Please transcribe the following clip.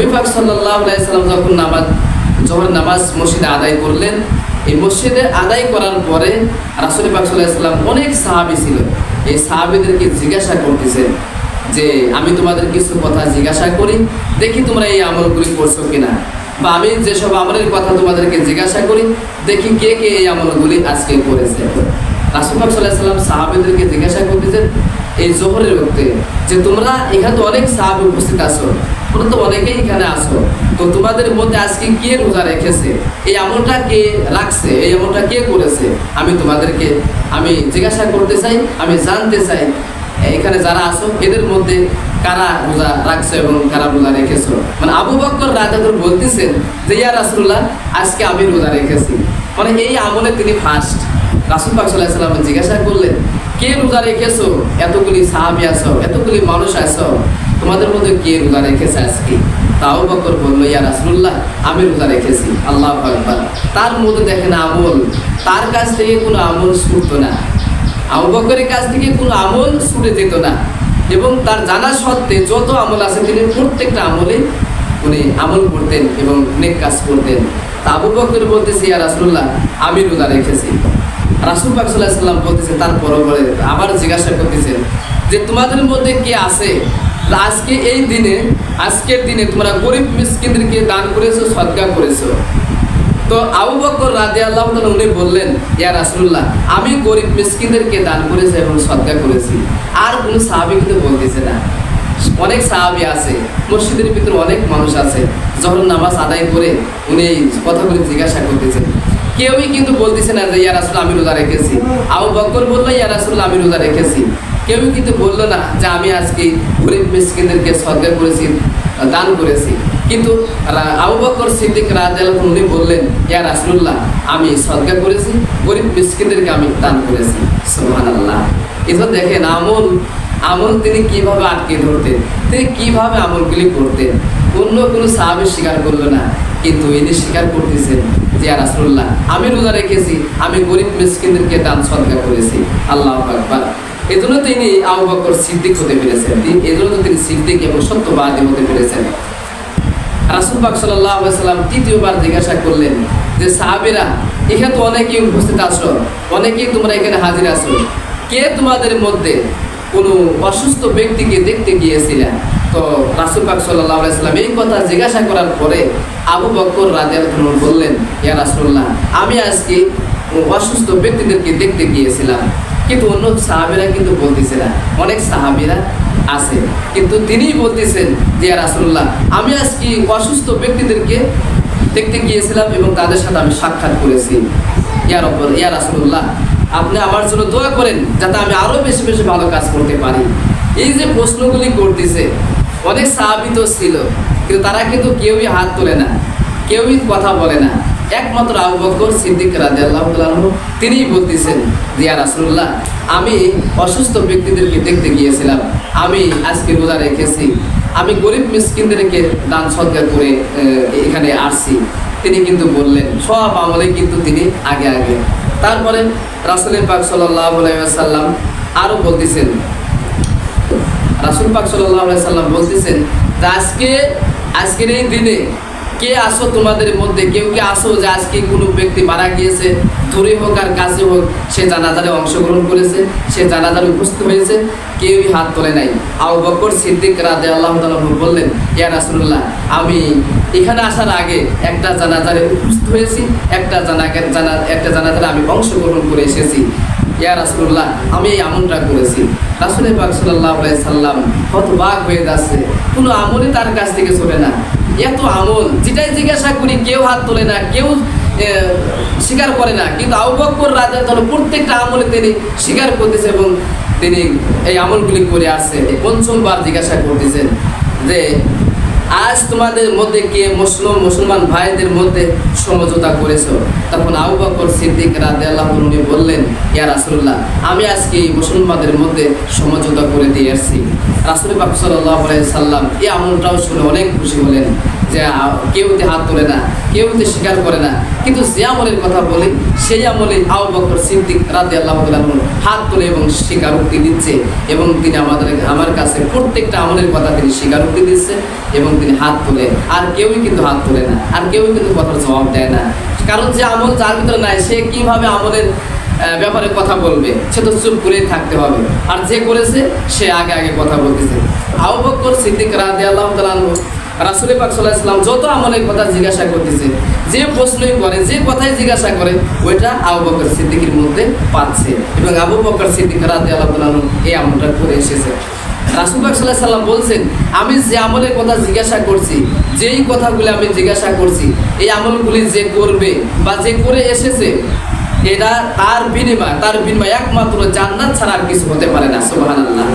নবী পাক যখন নামাজ, জোহর নামাজ মসজিদে আদায় করলেন, এই মসজিদে আদায় করার পরে রাসূল পাক সাল্লাল্লাহু অনেক সাহাবী ছিল। এই সাহাবীদেরকে জিজ্ঞাসা করতেছেন যে, আমি তোমাদের কিছু কথা জিজ্ঞাসা করি, দেখি তোমরা এই আমলগুলি করছ কিনা। বা আমি যেসব আমলের কথা তোমাদেরকে জিজ্ঞাসা করি, দেখি কে কে এই আমলগুলি আজকে করেছে। রাসুলবাক সাল্লাহ সাল্লাম সাহাবেদেরকে জিজ্ঞাসা করতেছেন, এই জোহরের মধ্যে যে তোমরা এখানে তো অনেক সাহাব উপস্থিত আছো তোমরা অনেকেই এখানে আসো তো তোমাদের মধ্যে আজকে কে রোজা রেখেছে? এই আমলটা কে রাখছে? এই আমলটা কে করেছে? আমি তোমাদেরকে, আমি জিজ্ঞাসা করতে চাই, আমি জানতে চাই, এখানে যারা আছো, এদের মধ্যে কারা রোজা রাখছো এবং কারা রোজা রেখেছো? মানে আবু বক্কর রাজাদুর বলতেছেন যে, ইয়া রাসুল্লাহ আজকে আমি রোজা রেখেছি। মানে এই আমলে তিনি ফার্স্ট রাসুল পাক জিজ্ঞাসা করলেন, কে রোজা রেখেছো? এতগুলি সাহাবি আছো? এতগুলি মানুষ আছো? তোমাদের মধ্যে কে রোজা রেখেছে আজকে? তাও বকর বলল, ইয়া রাসুল্লাহ আমি রোজা রেখেছি। আল্লাহ আকবার। তার মধ্যে দেখেন আমল। তার কাছ থেকে কোনো আমল ছুটতো না। আবু বকরের কাছ থেকে কোনো আমল ছুটে যেত না। এবং তার জানা সত্ত্বে যত আমল আছে, তিনি প্রত্যেকটা আমলে উনি আমল করতেন এবং অনেক কাজ করতেন। তা আবু বকর বলতেছে, ইয়া রাসুল্লাহ আমি রোজা রেখেছি। রাসুল পাক সাল্লাহ সাল্লাম বলতেছেন তারপর বলে, আবার জিজ্ঞাসা করতেছেন যে, তোমাদের মধ্যে কে আছে আজকে এই দিনে, আজকের দিনে তোমরা গরিব মিসকিনদেরকে দান করেছ সদকা করেছ। তো আবু বকর রাজি আল্লাহ উনি বললেন, ইয়া রাসুল্লাহ আমি গরিব মিসকিনদেরকে দান করেছি এবং সদকা করেছি। আর কোনো সাহাবি কিন্তু বলতেছে না। অনেক সাহাবি আছে, মসজিদের ভিতরে অনেক মানুষ আছে, যখন নামাজ আদায় করে উনি এই কথাগুলি জিজ্ঞাসা করতেছেন। কেউই কিন্তু বলতেছে না যে, ইয়া রাসুল, আমি রোজা রেখেছি। আবু বকর বলল, ইয়া রাসুল, আমি রোজা রেখেছি। কেউই কিন্তু বলল না যে আমি আজকে গরিব মিসকিনদেরকে সদকা করেছি, দান করেছি। কিন্তু আবু বকর সিদ্দিক রাদিয়াল্লাহু উনি বললেন, ইয়া রাসূলুল্লাহ, আমি সদকা করেছি, গরিব মিসকিনদেরকে আমি দান করেছি। সুবহানাল্লাহ। এটা দেখেন আমল আমল তিনি কীভাবে আটকে ধরতেন, তিনি কীভাবে আমলগুলি করতেন। অন্য কোনো সাহাবি স্বীকার করল না, কিন্তু ইনি স্বীকার করতেছেন যে, ইয়া রাসূলুল্লাহ, আমি রোজা রেখেছি, আমি গরিব মিসকিনদেরকে দান, সদকা করেছি। আল্লাহ আকবার। এজন্য তিনি আবু বকর সিদ্দিক হতে পেরেছেন। এজন্য তো তিনি সিদ্দিক এবং সত্যবাদী হতে পেরেছেন। রাসুল পাক সাল্লাহ সাল্লাম তৃতীয়বার জিজ্ঞাসা করলেন যে, সাহাবিরা, এখানে তো অনেকেই উপস্থিত আসো অনেকেই তোমরা এখানে হাজির আছো। কে তোমাদের মধ্যে কোনো অসুস্থ ব্যক্তিকে দেখতে গিয়েছিলেন? তো রাসুল পাক সাল্লাহ সাল্লাম এই কথা জিজ্ঞাসা করার পরে আবু বকর রাজিয়াল বললেন, ইয়া রাসুল্লাহ আমি আজকে অসুস্থ ব্যক্তিদেরকে দেখতে গিয়েছিলাম। কিন্তু অন্য সাহাবিরা কিন্তু বলতেছে না। অনেক সাহাবিরা আছে। কিন্তু তিনিই বলতেছেন যে রাসুল্লাহ আমি আজকে অসুস্থ ব্যক্তিদেরকে দেখতে গিয়েছিলাম এবং তাদের সাথে আমি সাক্ষাৎ করেছি। ইয়ার ওপর ইয়া রাসুল্লাহ আপনি আমার জন্য দোয়া করেন যাতে আমি আরও বেশি বেশি ভালো কাজ করতে পারি। এই যে প্রশ্নগুলি করতেছে, অনেক সাহাবিত ছিল, কিন্তু তারা কিন্তু কেউই হাত তোলে না, কেউই কথা বলে না। একমাত্র আবু বকর সিদ্দিক রাদিয়াল্লাহু তাআলা তিনিই বলতেছেন জিয়া রাসূলুল্লাহ, আমি অসুস্থ ব্যক্তিদেরকে দেখতে গিয়েছিলাম। আমি আজকে রোজা রেখেছি। আমি গরিব মিসকিনদেরকে দান সদকা করে এখানে আসছি। তিনি কিন্তু বললেন, সব আমলে কিন্তু তিনি আগে আগে। তারপরে রাসূলের পাক সাল্লাল্লাহু সাল্লাম আরও বলতেছেন, রাসুল পাক সাল্লাহ সাল্লাম বলতেছেন, আজকে, আজকের এই দিনে কে আসো তোমাদের মধ্যে? কেউ কে আসো যে আজকে কোনো ব্যক্তি মারা গিয়েছে? দূরে হোক আর কাছে হোক, সে জানাজারে অংশগ্রহণ করেছে, সে জানাজারে উপস্থিত হয়েছে, কেউই হাত তোলে নাই। আবু বকর সিদ্দিক রাদে আল্লাহ বললেন, ইয়া রাসূলুল্লাহ, আমি এখানে আসার আগে একটা জানাজারে উপস্থিত হয়েছি, একটা জানা জানা একটা জানাজারে আমি অংশগ্রহণ করে এসেছি। ইয়া রাসুল্লাহ আমি এই আমলটা করেছি। রাসুলের পাক সাল্লাহ সাল্লাম কত বাঘ হয়ে যাচ্ছে। কোনো আমলই তার কাছ থেকে চলে না। এত যেটাই জিজ্ঞাসা করি, কেউ হাত তোলে না, কেউ স্বীকার করে না। কিন্তু আবু বকর রাজা ধরো প্রত্যেকটা আমলে তিনি স্বীকার করতেছে এবং তিনি এই আমলগুলি করে আসছে। পঞ্চমবার জিজ্ঞাসা করতেছেন যে, আজ তোমাদের মধ্যে কে মুসলিম, মুসলমান ভাইদের মধ্যে সমঝোতা করেছ? তখন আবু বকর সিদ্দিক রাদে আল্লাহ বললেন, ইয়া রাসুল্লাহ আমি আজকে এই মুসলমানদের মধ্যে সমঝোতা করে দিয়ে আসছি। রাসুল পাক সাল্লাহ সাল্লাম এই আমলটাও শুনে অনেক খুশি হলেন। কেউতে হাত তোলে না কেউতে স্বীকার করে না, কিন্তু যে আমলের কথা বলি, সেই আমলে আবু বকর সিদ্দিক রাদে আল্লাহ হাত তোলে এবং স্বীকারোক্তি দিচ্ছে এবং তিনি আমাদের, আমার কাছে প্রত্যেকটা আমলের কথা তিনি স্বীকারোক্তি দিচ্ছে এবং তিনি হাত তোলে। আর কেউই কিন্তু হাত তোলে না, আর কেউই কিন্তু কথার জবাব দেয় না। কারণ যে আমল যার ভিতরে নাই, সে কীভাবে আমলের ব্যাপারে কথা বলবে? সে তো চুপ করেই থাকতে হবে। আর যে করেছে, সে আগে আগে কথা বলতেছে। আবু বকর সিদ্দিক রাদিয়াল্লাহু আল্লাহ রাসূল পাক সাল্লাল্লাহু আলাইহি ওয়াসাল্লাম যত আমলের কথা জিজ্ঞাসা করতেছে, যে প্রশ্নই করে, যে কথাই জিজ্ঞাসা করে, ওইটা আবু বকর সিদ্দিকের মধ্যে পাচ্ছে। এবং আবু বকর সিদ্দিক তাআলা আনহু এই আমলটা করে এসেছে। রাসুল পাক সাল্লাহ সাল্লাম বলছেন, আমি যে আমলের কথা জিজ্ঞাসা করছি, যেই কথাগুলি আমি জিজ্ঞাসা করছি, এই আমলগুলি যে করবে বা যে করে এসেছে এটা তার বিনিময় তার বিনিময় একমাত্র জান্নাত ছাড়া আর কিছু হতে পারে না। সুবহানাল্লাহ।